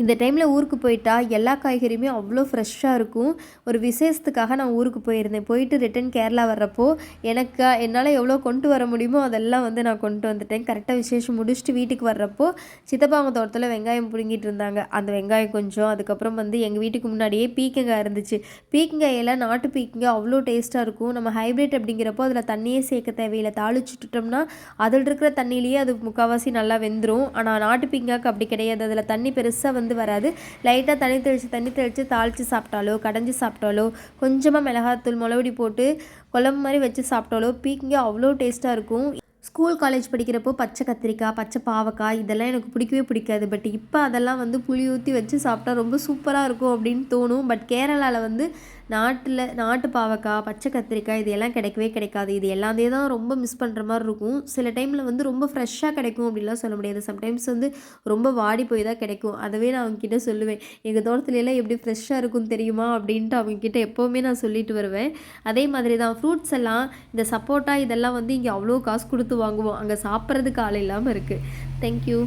இந்த டைமில் ஊருக்கு போயிட்டா எல்லா காய்கறியுமே அவ்வளோ ஃப்ரெஷ்ஷாக இருக்கும். ஒரு விசேஷத்துக்காக நான் ஊருக்கு போயிருந்தேன். போயிட்டு ரிட்டன் கேரளா வர்றப்போ எனக்கு என்னால் எவ்வளோ கொண்டு வர முடியுமோ அதெல்லாம் வந்து நான் கொண்டு வந்துட்டேன். கரெக்டாக விசேஷம் முடிச்சுட்டு வீட்டுக்கு வர்றப்போ சித்தப்பாங்க தோட்டத்தில் வெங்காயம் பிடுங்கிட்டு இருந்தாங்க. அந்த வெங்காயம் கொஞ்சம் அதுக்கப்புறம் வந்து எங்கள் வீட்டுக்கு முன்னாடியே பீக்கங்காய் இருந்துச்சு. பீக்கங்காயெல்லாம் நாட்டு பீக்கங்காய் அவ்வளோ டேஸ்ட்டாக இருக்கும். நம்ம ஹைப்ரிட் அப்படிங்கிறப்போ அதில் தண்ணியே சேர்க்க தேவையில்லை. தாளிச்சுட்டுட்டோம்னா அதில் இருக்கிற தண்ணியிலேயே அது முக்கால்வாசி நல்லா வெந்துடும் ஆனால் நாட்டு பீங்காய்க்கு அப்படி கிடையாது. அதில் தண்ணி பெருசாக வந்து வராது. லைட்டாக தண்ணி தெளித்து தண்ணி தெளித்து தாளித்து சாப்பிட்டாலோ கடைஞ்சி சாப்பிட்டாலோ கொஞ்சமாக மிளகாத்தூள் மிளகுடி போட்டு குழம்பு மாதிரி வச்சு சாப்பிட்டாலோ பீக்கிங்க அவ்வளோ டேஸ்ட்டாக இருக்கும். ஸ்கூல் காலேஜ் படிக்கிறப்போ பச்சை கத்திரிக்காய் பச்சை பாவக்காய் இதெல்லாம் எனக்கு பிடிக்கவே பிடிக்காது. பட் இப்போ அதெல்லாம் வந்து புளி ஊற்றி வச்சு சாப்பிட்டா ரொம்ப சூப்பராக இருக்கும் அப்படின்னு தோணும். பட் கேரளாவில் வந்து நாட்டில் நாட்டு பாவக்காய் பச்சை கத்திரிக்காய் இது எல்லாம் கிடைக்கவே கிடைக்காது. இது எல்லாத்தையும் தான் ரொம்ப மிஸ் பண்ணுற மாதிரி இருக்கும். சில டைமில் வந்து ரொம்ப ஃப்ரெஷ்ஷாக கிடைக்கும் அப்படிலாம் சொல்ல முடியாது. சம்டைம்ஸ் வந்து ரொம்ப வாடி போய் தான் கிடைக்கும். அதவே நான் அவங்கக்கிட்ட சொல்லுவேன். எங்கள் தோட்டத்துலலாம் எப்படி ஃப்ரெஷ்ஷாக இருக்கும் தெரியுமா? அப்படின்ட்டு அவங்கக்கிட்ட எப்போவுமே நான் சொல்லிட்டு வருவேன். அதே மாதிரி தான் ஃப்ரூட்ஸ் எல்லாம் இந்த சப்போட்டா இதெல்லாம் வந்து இங்கே அவ்வளோ காசு கொடுத்து வாங்குவோம். அங்கே சாப்பிட்றதுக்கு ஆள் இல்லாமல் இருக்குது தேங்க்யூ